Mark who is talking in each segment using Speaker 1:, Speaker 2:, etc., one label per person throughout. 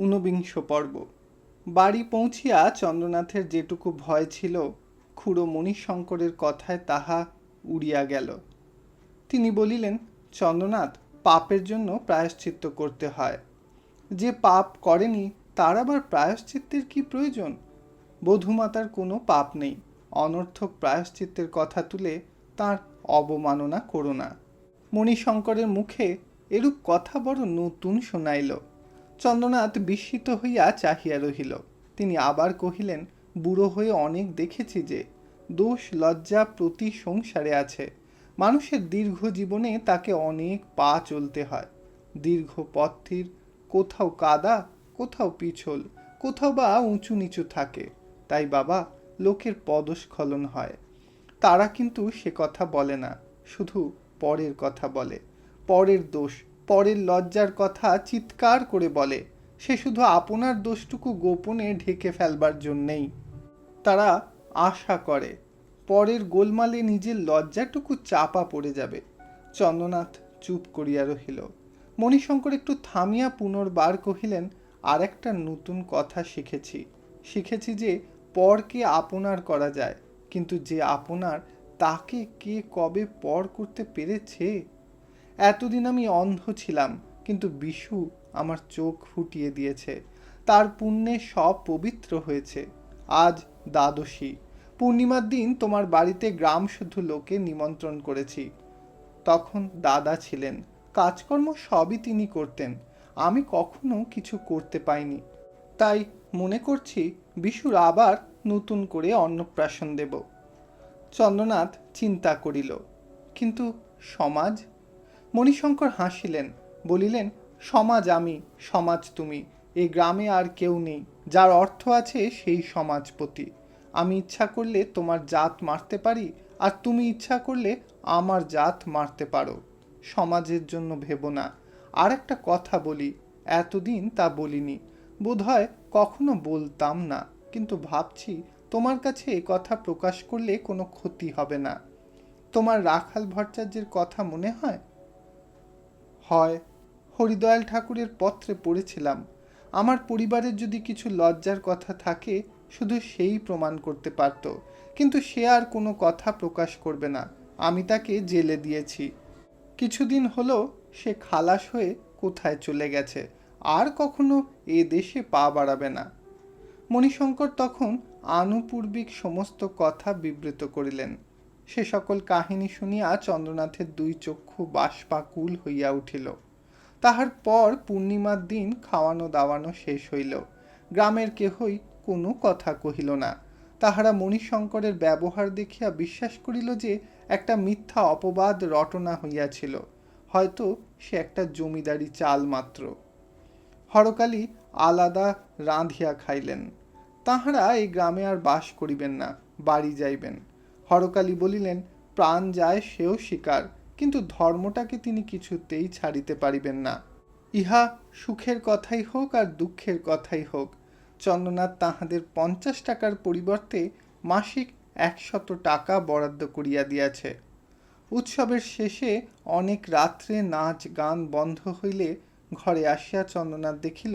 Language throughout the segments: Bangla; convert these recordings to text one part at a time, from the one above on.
Speaker 1: ঊনবিংশ পর্ব। বাড়ি পৌঁছিয়া চন্দ্রনাথের যেটুকু ভয় ছিল, খুড়ো মণিশঙ্করের কথায় তাহা উড়িয়া গেল। তিনি বলিলেন, চন্দ্রনাথ, পাপের জন্য প্রায়শ্চিত্ত করতে হয়। যে পাপ করেনি, তার আবার প্রায়শ্চিত্তের কি প্রয়োজন? বধুমাতার কোনো পাপ নেই। অনর্থক প্রায়শ্চিত্তের কথা তুলে তার অবমাননা করো না। মণিশঙ্করের মুখে এরূপ কথা বড় নতুন শোনাইল। চন্দ্রনাথ বিস্মিত হইয়া চাহিয়া রহিল। তিনি আবার কহিলেন, বুড়ো হয়ে অনেক দেখেছি যে, দোষ লজ্জা প্রতি সংসারে আছে। মানুষের দীর্ঘ জীবনে তাকে অনেক পা চলতে হয়। দীর্ঘ পথটির কোথাও কাদা, কোথাও পিছল, কোথাও বা উঁচু নিচু থাকে। তাই বাবা, লোকের পদস্খলন হয়। তারা কিন্তু সে কথা বলে না, শুধু পরের কথা বলে। পরের দোষ পরের লজ্জার কথা চিৎকার করে বলে, সে শুধু আপনার দোষটুকু গোপনে ঢেকে ফেলবার জন্যেই। তারা আশা করে, পরের গোলমালে নিজের লজ্জাটুকু চাপা পড়ে যাবে। চন্দ্রনাথ চুপ করিয়া রহিল। মণিশঙ্কর একটু থামিয়া পুনর্বার কহিলেন আর একটা নতুন কথা শিখেছি। শিখেছি যে পরকে আপনার করা যায়, কিন্তু যে আপনার, তাকে কে কবে পর করতে পেরেছে? এতদিন আমি অন্ধ ছিলাম, কিন্তু বিশু আমার চোখ ফুটিয়ে দিয়েছে। তার পুণ্যে সব পবিত্র হয়েছে। আজ দ্বাদশী। পূর্ণিমার দিন তোমার বাড়িতে গ্রাম শুধু লোকে নিমন্ত্রণ করেছি। তখন দাদা ছিলেন। কাজকর্ম সবই তিনি করতেন। আমি কখনো কিছু করতে পাইনি। তাই মনে করছি বিশুর আবার নতুন করে অন্নপ্রাশন দেব। চন্দ্রনাথ চিন্তা করিল, কিন্তু সমাজ মণিশঙ্কর হাসিলেন, বলিলেন, সমাজ আমি, সমাজ তুমি এই গ্রামে আর কেউ নেই, যার অর্থ আছে সেই সমাজপতি। আমি ইচ্ছা করলে তোমার জাত মারতে পারি, আর তুমি ইচ্ছা করলে আমার জাত মারতে পারো। সমাজের জন্য ভেবো না। আর একটা কথা বলি, এতদিন তা বলিনি। বোধহয় কখনো বলতাম না, কিন্তু ভাবছি তোমার কাছে এ কথা প্রকাশ করলে কোনো ক্ষতি হবে না। তোমার রাখাল ভট্টাচার্যের কথা মনে হয়? হয়। হরিদয়াল ঠাকুরের পত্রে পড়েছিলাম, আমার পরিবারের যদি কিছু লজ্জার কথা থাকে, শুধু সেই প্রমাণ করতে পারত। কিন্তু সে আর কোনো কথা প্রকাশ করবে না। আমি তাকে জেলে দিয়েছি। কিছুদিন হলো সে খালাস হয়ে কোথায় চলে গেছে। আর কখনো এ দেশে পা বাড়াবে না। মণিশঙ্কর তখন আনুপূর্বিক সমস্ত কথা বিবৃত করিলেন। সে সকল কাহিনী শুনিয়া চন্দ্রনাথের দুই চক্ষু বাষ্পাকুল হইয়া উঠিল। তাহার পর পূর্ণিমার দিন খাওয়ানো দাওয়ানো শেষ হইল। গ্রামের কেহই কোনো কথা কহিল না। তাহারা মণিশঙ্করের ব্যবহার দেখিয়া বিশ্বাস করিল যে একটা মিথ্যা অপবাদ রটনা হইয়াছিল। হয়তো সে একটা জমিদারি চাল মাত্র। হরকালী আলাদা রাঁধিয়া খাইলেন। তাহারা এই গ্রামে আর বাস করিবেন না, বাড়ি যাইবেন। হরকালী বলিলেন, প্রাণ যায় সেও শিকার, কিন্তু ধর্মটাকে তিনি কিছুতেই ছাড়িতে পারিবেন না। ইহা সুখের কথাই হোক আর দুঃখের কথাই হোক। চন্দ্রনাথ তাহাদের পঞ্চাশ টাকার পরিবর্তে মাসিক একশত টাকা বরাদ্দ করিয়া দিয়াছে। উৎসবের শেষে অনেক রাত্রে নাচ গান বন্ধ হইলে ঘরে আসিয়া চন্দ্রনাথ দেখিল,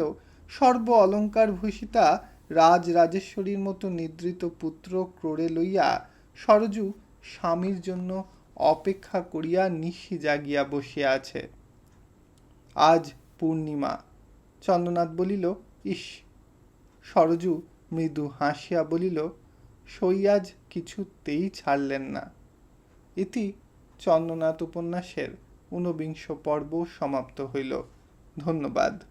Speaker 1: সর্ব অলঙ্কার ভূষিতা রাজ রাজেশ্বরীর মতো নিদ্রিত পুত্র ক্রোড়ে লইয়া সরজু স্বামীর জন্য অপেক্ষা করিয়া নিশি জাগিয়া বসিয়া আছে। আজ পূর্ণিমা। চন্দ্রনাথ বলিল, ইস, সরজু মৃদু হাসিয়া বলিল সৈয়াজ কিছুতেই ছাড়লেন না ইতি চন্দ্রনাথ উপন্যাসের ঊনবিংশ পর্ব সমাপ্ত হইল। ধন্যবাদ।